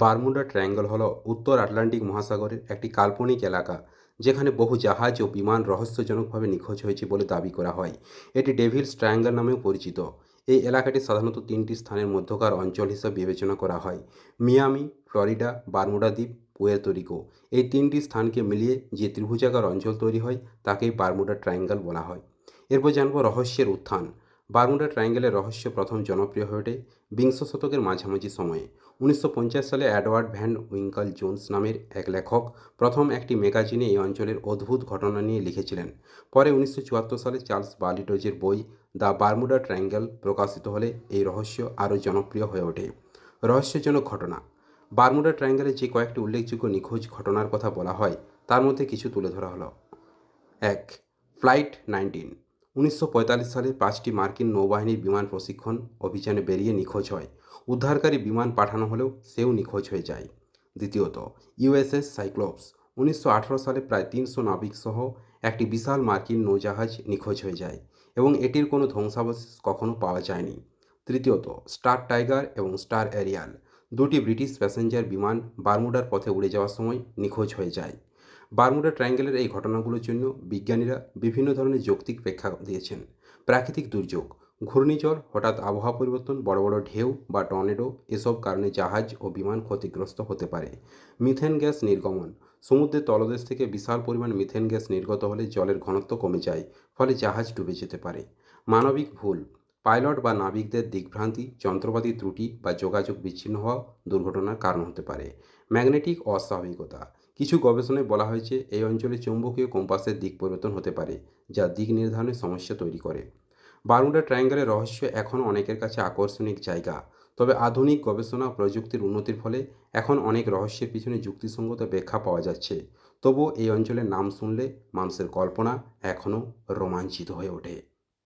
Bermuda triangle হল উত্তর Atlantic মহাসাগরের একটি কাল্পনিক এলাকা, যেখানে বহু জাহাজ ও বিমান রহস্যজনকভাবে নিখোঁজ হয়েছে বলে দাবি করা হয়। এটি ডেভিলস ট্রায়াঙ্গল নামেও পরিচিত। এই এলাকাটি সাধারণত তিনটি স্থানের মধ্যকার অঞ্চল হিসাবে বিবেচনা করা হয়। মিয়ামি, ফ্লোরিডা, বারমুডা দ্বীপ, পুয়ের্তো রিকো। এই তিনটি স্থানকে মিলিয়ে যে ত্রিভুজাকার অঞ্চল তৈরি হয়, তাকেই বারমুডা ট্রায়াঙ্গল বলা হয়। এরপর জানব রহস্যের উত্থান। বারমুডা ট্রায়াঙ্গেলের রহস্য প্রথম জনপ্রিয় হয়ে ওঠে বিংশ শতকের মাঝামাঝি সময়ে। উনিশশো পঞ্চাশ সালে অ্যাডওয়ার্ড ভ্যান উইঙ্কল জোন্স নামের এক লেখক প্রথম একটি ম্যাগাজিনে এই অঞ্চলের অদ্ভুত ঘটনা নিয়ে লিখেছিলেন। পরে উনিশশো চুয়াত্তর সালে চার্লস বালিটোজের বই দ্য বারমুডা ট্রায়াঙ্গেল প্রকাশিত হলে এই রহস্য আরও জনপ্রিয় হয়ে ওঠে। রহস্যজনক ঘটনা। বারমুডা ট্রায়াঙ্গেলে যে কয়েকটি উল্লেখযোগ্য নিখোঁজ ঘটনার কথা বলা হয়, তার মধ্যে কিছু তুলে ধরা হলো। এক, ফ্লাইট নাইনটিন। উনিশশো পঁয়তাল্লিশ সালে পাঁচটি মার্কিন নৌবাহিনীর বিমান প্রশিক্ষণ অভিযানে বেরিয়ে নিখোঁজ হয়। উদ্ধারকারী বিমান পাঠানো হলেও সেও নিখোঁজ হয়ে যায়। দ্বিতীয়ত ইউএসএস সাইক্লোপস। উনিশশো আঠারো সালে প্রায় তিনশো নাবিক সহ একটি বিশাল মার্কিন নৌজাহাজ নিখোঁজ হয়ে যায় এবং এটির কোনো ধ্বংসাবশেষ কখনো পাওয়া যায়নি। তৃতীয়ত, স্টার টাইগার এবং স্টার এরিয়াল। দুটি ব্রিটিশ প্যাসেঞ্জার বিমান বারমুডার পথে উড়ে যাওয়ার সময় নিখোঁজ হয়ে যায়। বারমুডা ট্রায়াঙ্গেলের এই ঘটনাগুলোর জন্য বিজ্ঞানীরা বিভিন্ন ধরনের যৌক্তিক ব্যাখ্যা দিয়েছেন। প্রাকৃতিক দুর্যোগ, ঘূর্ণিঝড়, হঠাৎ আবহাওয়া পরিবর্তন, বড় বড় ঢেউ বা টর্নেডো এসব কারণে জাহাজ ও বিমান ক্ষতিগ্রস্ত হতে পারে। মিথেন গ্যাস নির্গমন, সমুদ্রের তলদেশ থেকে বিশাল পরিমাণ মিথেন গ্যাস নির্গত হলে জলের ঘনত্ব কমে যায়, ফলে জাহাজ ডুবে যেতে পারে। মানবিক ভুল, পাইলট বা নাবিকদের দিকভ্রান্তি, যন্ত্রপাতি ত্রুটি বা যোগাযোগ বিচ্ছিন্ন হওয়া দুর্ঘটনার কারণ হতে পারে। ম্যাগনেটিক অস্বাভাবিকতা কিছু গবেষণায় বলা হয়েছে এই অঞ্চলে চৌম্বকীয় কম্পাসের দিক পরিবর্তন হতে পারে, যা দিক নির্ধারণে সমস্যা তৈরি করে। বারমুডা ট্রায়াঙ্গেলের রহস্য এখনও অনেকের কাছে আকর্ষণীয় জায়গা, তবে আধুনিক গবেষণা প্রযুক্তির উন্নতির ফলে এখন অনেক রহস্যের পিছনে যুক্তিসঙ্গত ব্যাখ্যা পাওয়া যাচ্ছে। তবুও এই অঞ্চলের নাম শুনলে মানুষের কল্পনা এখনও রোমাঞ্চিত হয়ে ওঠে।